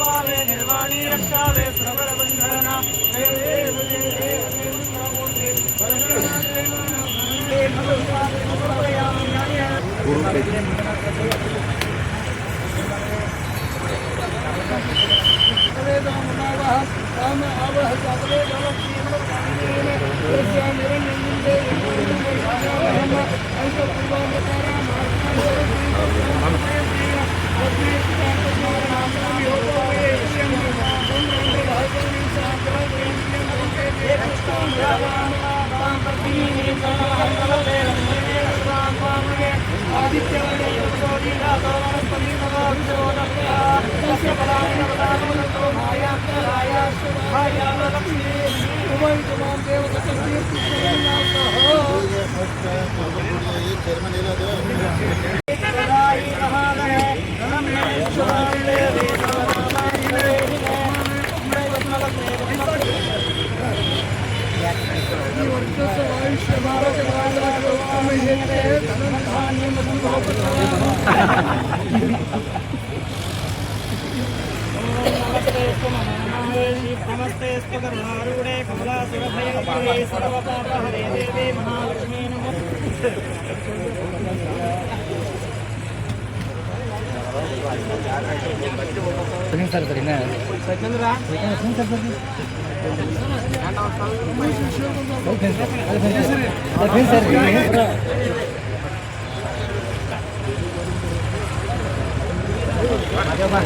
भावे निर्वाणी रक्षावे प्रबलबन्धना आवह ಹಾಗೆ ಅವರ ಲಕ್ಷ್ಮಿ ಉಮೈದುಮ ದೇವತೆ ಜಗದಾಯಿ ಮಹಾಲಯ ನಮೇಶ್ವರಾಯ ಆಯುಷ್ಯ ಭಾರತ ಧನ ಧಾನ್ಯ समस्ते स्पकर्मारूढे कमलासुरभये सर्वपापहरे देवे महालक्ष्मी नमः सर सर ना Satyendra sir sir sir sir Ayo, Pak.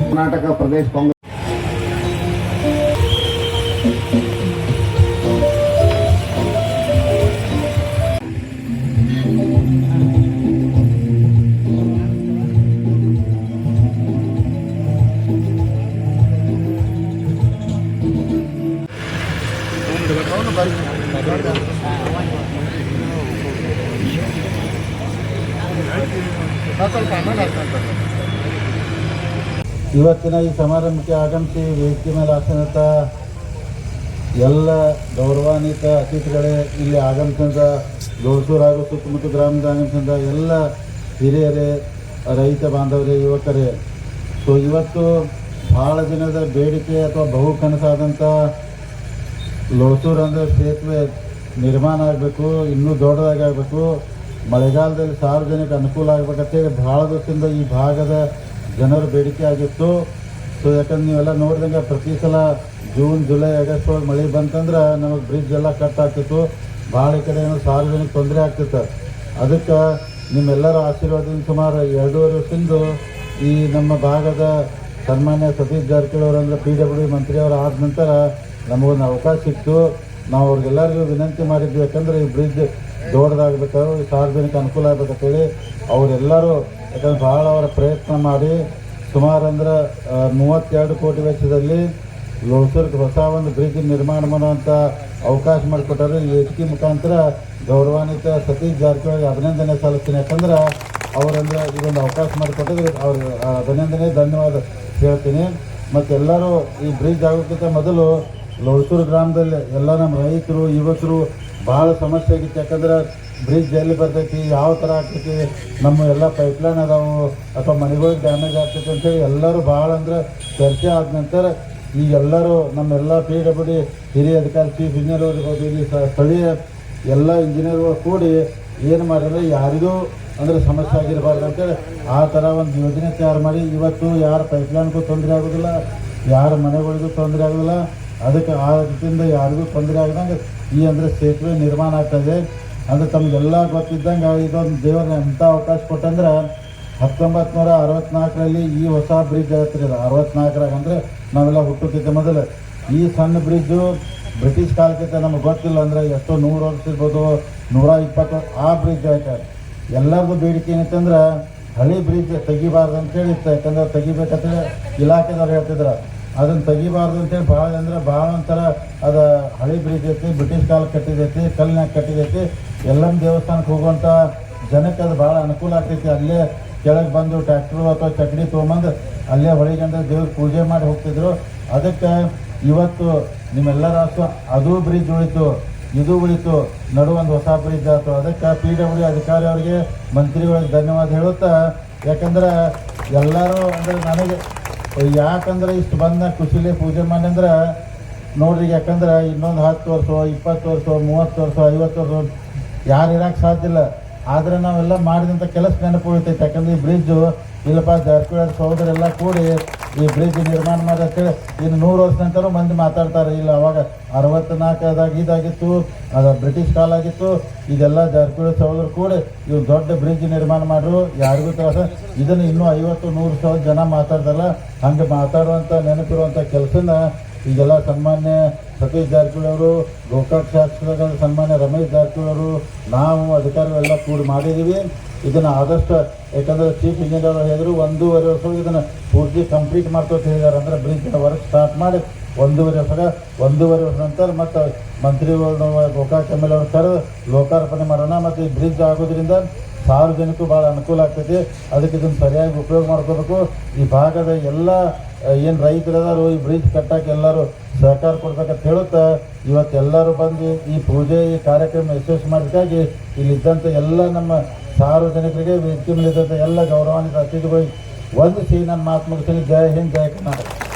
Karnataka ಪ್ರದೇಶ ಕಾಂಗ್ರೆಸ್ ಇವತ್ತಿನ ಈ ಸಮಾರಂಭಕ್ಕೆ ಆಗಮಿಸಿ ವೇದಿಕೆ ಮೇಲೆ ಆಸನತ ಎಲ್ಲ ಗೌರವಾನ್ವಿತ ಅತಿಥಿಗಳೇ ಇಲ್ಲಿ ಆಗಮಿಸಿದ ದೋಸೂರು ಹಾಗೂ ಸುತ್ತಮುತ್ತ ಗ್ರಾಮದ ಆಗಮಿಸಿದ ಎಲ್ಲ ಹಿರಿಯರೇ, ರೈತ ಬಾಂಧವರೇ, ಯುವಕರೇ. ಸೊ ಇವತ್ತು ಭಾಳ ದಿನದ ಬೇಡಿಕೆ ಅಥವಾ ಬಹು ಕನಸಾದಂಥ ಲೋಸೂರು ಅಂದರೆ ಸೇತುವೆ ನಿರ್ಮಾಣ ಆಗಬೇಕು, ಇನ್ನೂ ದೊಡ್ಡದಾಗಿ ಆಗಬೇಕು. ಮಳೆಗಾಲದಲ್ಲಿ ಸಾರ್ವಜನಿಕ ಅನುಕೂಲ ಆಗ್ಬೇಕಂತೇಳಿ ಭಾಳ ದಿವಸದಿಂದ ಈ ಭಾಗದ ಜನರ ಬೇಡಿಕೆ ಆಗಿತ್ತು. ಸೊ ಯಾಕಂದ್ರೆ ನೀವೆಲ್ಲ ನೋಡಿದಂಗೆ ಪ್ರತಿ ಸಲ ಜೂನ್, ಜುಲೈ, ಆಗಸ್ಟ್ ಒಳಗೆ ಮಳೆ ಬಂತಂದ್ರೆ ನಮಗೆ ಬ್ರಿಡ್ಜ್ ಎಲ್ಲ ಕಟ್ ಆಗ್ತಿತ್ತು. ಭಾಳ ಕಡೆ ಏನೋ ಸಾರ್ವಜನಿಕ ತೊಂದರೆ ಆಗ್ತಿತ್ತು. ಅದಕ್ಕೆ ನಿಮ್ಮೆಲ್ಲರ ಆಶೀರ್ವಾದದಿಂದ ಸುಮಾರು ಎರಡೂವರೆ ವರ್ಷದಿಂದ ಈ ನಮ್ಮ ಭಾಗದ ಸನ್ಮಾನ್ಯ ಸತೀಶ್ ಜಾರಕಿಹೊಳಿ ಅವರಂದ್ರೆ ಪಿ ಡಬ್ಲ್ಯೂ ಮಂತ್ರಿಯವರು ಆದ ನಂತರ ನಮಗೊಂದು ಅವಕಾಶ ಸಿಕ್ತು ನಾವು ಅವ್ರಿಗೆಲ್ಲರಿಗೂ ವಿನಂತಿ ಮಾಡಿದ್ವಿ, ಯಾಕಂದ್ರೆ ಈ ಬ್ರಿಡ್ಜ್ ದೊಡ್ಡದಾಗಬೇಕಾದ್ರೆ ಸಾರ್ವಜನಿಕ ಅನುಕೂಲ ಆಗ್ಬೇಕಂತೇಳಿ ಅವರೆಲ್ಲರೂ ಯಾಕಂದ್ರೆ ಭಾಳ ಅವರ ಪ್ರಯತ್ನ ಮಾಡಿ ಸುಮಾರು ಅಂದ್ರೆ ಮೂವತ್ತೆರಡು ಕೋಟಿ ವೆಚ್ಚದಲ್ಲಿ ಲೋಸರ್ಗೆ ಹೊಸ ಒಂದು ಬ್ರಿಡ್ಜ್ ನಿರ್ಮಾಣ ಮಾಡುವಂಥ ಅವಕಾಶ ಮಾಡಿಕೊಟ್ಟರು. ಈ ಎಚ್ ಮುಖಾಂತರ ಗೌರವಾನ್ವಿತ ಸತೀಶ್ ಜಾರಕಿಹೊಳಿ ಅಭಿನಂದನೆ ಸಲ್ಲಿಸ್ತೀನಿ. ಯಾಕಂದ್ರೆ ಅವರಂದ್ರೆ ಇದೊಂದು ಅವಕಾಶ ಮಾಡಿಕೊಟ್ಟಿದ್ರೆ ಅವ್ರ ಅಭಿನಂದನೆ, ಧನ್ಯವಾದ ಹೇಳ್ತೀನಿ. ಮತ್ತೆಲ್ಲರೂ ಈ ಬ್ರಿಡ್ಜ್ ಆಗೋಕ್ಕಿಂತ ಮೊದಲು ಲೋಳ್ಸೂರು ಗ್ರಾಮದಲ್ಲಿ ಎಲ್ಲ ನಮ್ಮ ರೈತರು, ಯುವಕರು ಭಾಳ ಸಮಸ್ಯೆ ಆಗಿತ್ತು. ಯಾಕಂದ್ರೆ ಬ್ರಿಡ್ಜ್ ಎಲ್ಲಿ ಬರ್ತೈತಿ, ಯಾವ ಥರ ಆಗ್ತೈತಿ, ನಮ್ಮ ಎಲ್ಲ ಪೈಪ್ಲೈನ್ ಅದಾವು, ಅಥವಾ ಮನೆಗಳಿಗೆ ಡ್ಯಾಮೇಜ್ ಆಗ್ತೈತಿ ಅಂತೇಳಿ ಎಲ್ಲರೂ ಭಾಳ ಅಂದ್ರೆ ಚರ್ಚೆ ಆದ ನಂತರ ಈಗ ಎಲ್ಲರೂ ನಮ್ಮೆಲ್ಲ ಪಿ ಡಬ್ಲ್ಯೂ ಡಿ ಹಿರಿಯ ಅಧಿಕಾರಿ ಚೀಫ್ ಇಂಜಿನಿಯರ್ ಇರ್ಬೋದು ಸ್ಥಳೀಯ ಎಲ್ಲ ಇಂಜಿನಿಯರ್ಗಳು ಕೂಡಿ ಏನು ಮಾಡಿದ್ರೆ ಯಾರಿಗೂ ಅಂದರೆ ಸಮಸ್ಯೆ ಆಗಿರಬಾರ್ದು ಅಂತೇಳಿ ಆ ಥರ ಒಂದು ಯೋಜನೆ ತಯಾರು ಮಾಡಿ ಇವತ್ತು ಯಾರ ಪೈಪ್ಲೈನ್ಗೂ ತೊಂದರೆ ಆಗೋದಿಲ್ಲ, ಯಾರ ಮನೆಗಳಿಗೂ ತೊಂದರೆ ಆಗೋದಿಲ್ಲ. ಅದಕ್ಕೆ ಆ ರೀತಿಯಿಂದ ಯಾರಿಗೂ ತೊಂದರೆ ಆಗ್ದಂಗೆ ಈ ಅಂದರೆ ಸೇತುವೆ ನಿರ್ಮಾಣ ಆಗ್ತದೆ. ಅಂದರೆ ತಮಗೆಲ್ಲ ಗೊತ್ತಿದ್ದಂಗೆ ಇದೊಂದು ದೇವರ ಎಂಥ ಅವಕಾಶ ಕೊಟ್ಟಂದ್ರೆ ಹತ್ತೊಂಬತ್ತು ನೂರ ಅರವತ್ನಾಲ್ಕರಲ್ಲಿ ಈ ಹೊಸ ಬ್ರಿಡ್ಜ್ ಐತ್ರಿ ಅದು ಅರವತ್ನಾಲ್ಕರಾಗ ಅಂದರೆ ನಾವೆಲ್ಲ ಹುಟ್ಟುತ್ತಿದ್ದೆ ಮೊದಲು. ಈ ಸಣ್ಣ ಬ್ರಿಡ್ಜು ಬ್ರಿಟಿಷ್ ಕಾಲಕ್ಕೆ ನಮಗೆ ಗೊತ್ತಿಲ್ಲ ಅಂದರೆ ಎಷ್ಟೋ ನೂರು ವರ್ಷ ಇರ್ಬೋದು, ನೂರ ಇಪ್ಪತ್ತು ಆ ಬ್ರಿಡ್ಜ್ ಆಯ್ತು. ಎಲ್ಲರದು ಬೇಡಿಕೆ ಏನಿತ್ತಂದ್ರೆ ಹಳಿ ಬ್ರಿಡ್ಜ್ ತೆಗಿಬಾರ್ದು ಅಂತೇಳಿ ಇತ್ತು ಯಾಕಂದ್ರೆ ತೆಗಿಬೇಕಂತೇಳಿ ಇಲಾಖೆದವ್ರು ಹೇಳ್ತಿದ್ರು. ಅದನ್ನು ತೆಗಿಬಾರ್ದು ಅಂತೇಳಿ ಭಾಳ ಅಂದ್ರೆ ಭಾಳ ಒಂಥರ ಅದು ಹಳಿ ಬ್ರಿಡ್ಜ್ ಬ್ರಿಟಿಷ್ ಕಾಲ ಕಟ್ಟಿದೈತಿ, ಕಲ್ಲಿನಾಗ ಕಟ್ಟಿದೈತಿ. ಎಲ್ಲಮ್ಮ ದೇವಸ್ಥಾನಕ್ಕೆ ಹೋಗುವಂಥ ಜನಕ್ಕೆ ಅದು ಭಾಳ ಅನುಕೂಲ ಆಗ್ತೈತಿ. ಅಲ್ಲೇ ಕೆಳಗೆ ಬಂದು ಟ್ರ್ಯಾಕ್ಟ್ರು ಅಥವಾ ಚಕ್ಡಿ ತೊಗೊಂಬಂದು ಅಲ್ಲೇ ಹೊಳಿಗಂಡ ದೇವ್ರ ಪೂಜೆ ಮಾಡಿ ಹೋಗ್ತಿದ್ರು. ಅದಕ್ಕೆ ಇವತ್ತು ನಿಮ್ಮೆಲ್ಲರ ಆಸು ಅದು ಬ್ರಿಡ್ಜ್ ಉಳಿತು, ಇದು ಉಳಿತು, ನಡು ಒಂದು ಹೊಸ ಬ್ರಿಡ್ಜ್ ಆಯ್ತು. ಅದಕ್ಕೆ ಪಿ ಡಬ್ಲ್ಯೂ ಅಧಿಕಾರಿ ಅವರಿಗೆ ಮಂತ್ರಿಗಳಿಗೆ ಧನ್ಯವಾದ ಹೇಳುತ್ತಾ, ಯಾಕಂದ್ರೆ ಎಲ್ಲರೂ ಅಂದರೆ ನನಗೆ ಯಾಕಂದ್ರೆ ಇಷ್ಟು ಬಂದ ಖುಷಿಲಿ ಪೂಜೆ ಮಾಡಿ ಅಂದ್ರೆ ನೋಡ್ರಿ ಯಾಕಂದ್ರೆ ಇನ್ನೊಂದು ಹತ್ತು ವರ್ಷ, ಇಪ್ಪತ್ತು ವರ್ಷ, ಮೂವತ್ತು ವರ್ಷ, ಐವತ್ತು ವರ್ಷ ಯಾರು ಇರಕ್ಕೆ ಸಾಧ್ಯ ಇಲ್ಲ. ಆದರೆ ನಾವೆಲ್ಲ ಮಾಡಿದಂಥ ಕೆಲಸ ನೆನಪು ಉಳಿತೈತೆ. ಯಾಕಂದ್ರೆ ಈ ಬ್ರಿಡ್ಜು ಇಲ್ಲಪ್ಪ, ಜಾರಕಿಹೊಳಿ ಸಹೋದರೆಲ್ಲ ಕೂಡಿ ಈ ಬ್ರಿಡ್ಜ್ ನಿರ್ಮಾಣ ಮಾಡಿ ಇನ್ನು ನೂರು ವರ್ಷ ನಂತರ ಮಂದಿ ಮಾತಾಡ್ತಾರೆ. ಇಲ್ಲ, ಅವಾಗ ಅರವತ್ತ್ನಾಲ್ಕದಾಗ ಇದಾಗಿತ್ತು, ಅದು ಬ್ರಿಟಿಷ್ ಕಾಲ ಆಗಿತ್ತು. ಇದೆಲ್ಲ ಜಾರಕಿಹೊಳಿ ಸಹೋದರ ಕೂಡಿ ಇವ್ರು ದೊಡ್ಡ ಬ್ರಿಡ್ಜ್ ನಿರ್ಮಾಣ ಮಾಡ್ರು. ಯಾರಿಗೂ ತ್ರಾಸ. ಇದನ್ನು ಇನ್ನೂ ಐವತ್ತು, ನೂರು ಸಾವಿರ ಜನ ಮಾತಾಡ್ತಾರಲ್ಲ ಹಂಗೆ ಮಾತಾಡುವಂಥ ನೆನಪಿರುವಂಥ ಕೆಲಸನ ಈಗೆಲ್ಲ ಸನ್ಮಾನ್ಯ ಸತೀಶ್ ಜಾರಕಿಹೊಳಿ ಅವರು, ಗೋಕಾಕ್ ಶಾಸಕರಾದ ಸನ್ಮಾನ್ಯ ರಮೇಶ್ ಜಾರಕಿಹೊಳಿ ಅವರು, ನಾವು ಅಧಿಕಾರಿಗಳೆಲ್ಲ ಕೂಡಿ ಮಾಡಿದ್ದೀವಿ. ಇದನ್ನು ಆದಷ್ಟು, ಯಾಕಂದ್ರೆ ಚೀಫ್ ಇಂಜಿನಿಯರ್ ಅವರು ಹೇಳಿದ್ರು, ಒಂದೂವರೆ ವರ್ಷ ಇದನ್ನು ಪೂರ್ತಿ ಕಂಪ್ಲೀಟ್ ಮಾಡ್ತಾ ಹೇಳಿದ್ದಾರೆ ಅಂದರೆ ಬ್ರಿಡ್ಜ್ ವರ್ಕ್ ಸ್ಟಾರ್ಟ್ ಮಾಡಿ ಒಂದೂವರೆ ವರ್ಷ ಒಂದೂವರೆ ವರ್ಷ ನಂತರ ಮತ್ತು ಮಂತ್ರಿಗಳು ಗೋಕಾಕ್ ಎಂ ಎಲ್ ಅವ್ರು ಕರೆದು ಲೋಕಾರ್ಪಣೆ ಮಾಡೋಣ. ಮತ್ತು ಈ ಬ್ರಿಡ್ಜ್ ಆಗೋದ್ರಿಂದ ಸಾರ್ವಜನಿಕರು ಭಾಳ ಅನುಕೂಲ ಆಗ್ತೈತಿ. ಅದಕ್ಕೆ ಇದನ್ನು ಸರಿಯಾಗಿ ಉಪಯೋಗ ಮಾಡ್ಕೋಬೇಕು. ಈ ಭಾಗದ ಎಲ್ಲ, ಏನು ರೈತರದಾರು ಈ ಬ್ರಿಡ್ಜ್ ಕಟ್ಟಕ್ಕೆ ಎಲ್ಲರೂ ಸಹಕಾರ ಕೊಡ್ಬೇಕಂತ ಹೇಳುತ್ತಾ ಇವತ್ತು ಎಲ್ಲರೂ ಬಂದು ಈ ಪೂಜೆ, ಈ ಕಾರ್ಯಕ್ರಮ ಯಶಸ್ವಿ ಮಾಡಿದ್ದಾಗಿ ಇಲ್ಲಿದ್ದಂಥ ಎಲ್ಲ ನಮ್ಮ ಸಾರ್ವಜನಿಕರಿಗೆ ವೇದಿಕೆ ಮೇಲಿದ್ದಂಥ ಎಲ್ಲ ಗೌರವಾನ್ವಿತ ಅತಿಥಿಗಳಿಗೆ ಸಿ ನನ್ನ ಮಾತು ಮುಗಿಸ್ತೀನಿ ಜಯ ಹಿಂದ್ ಜಯ ಕರ್ನಾಟಕ.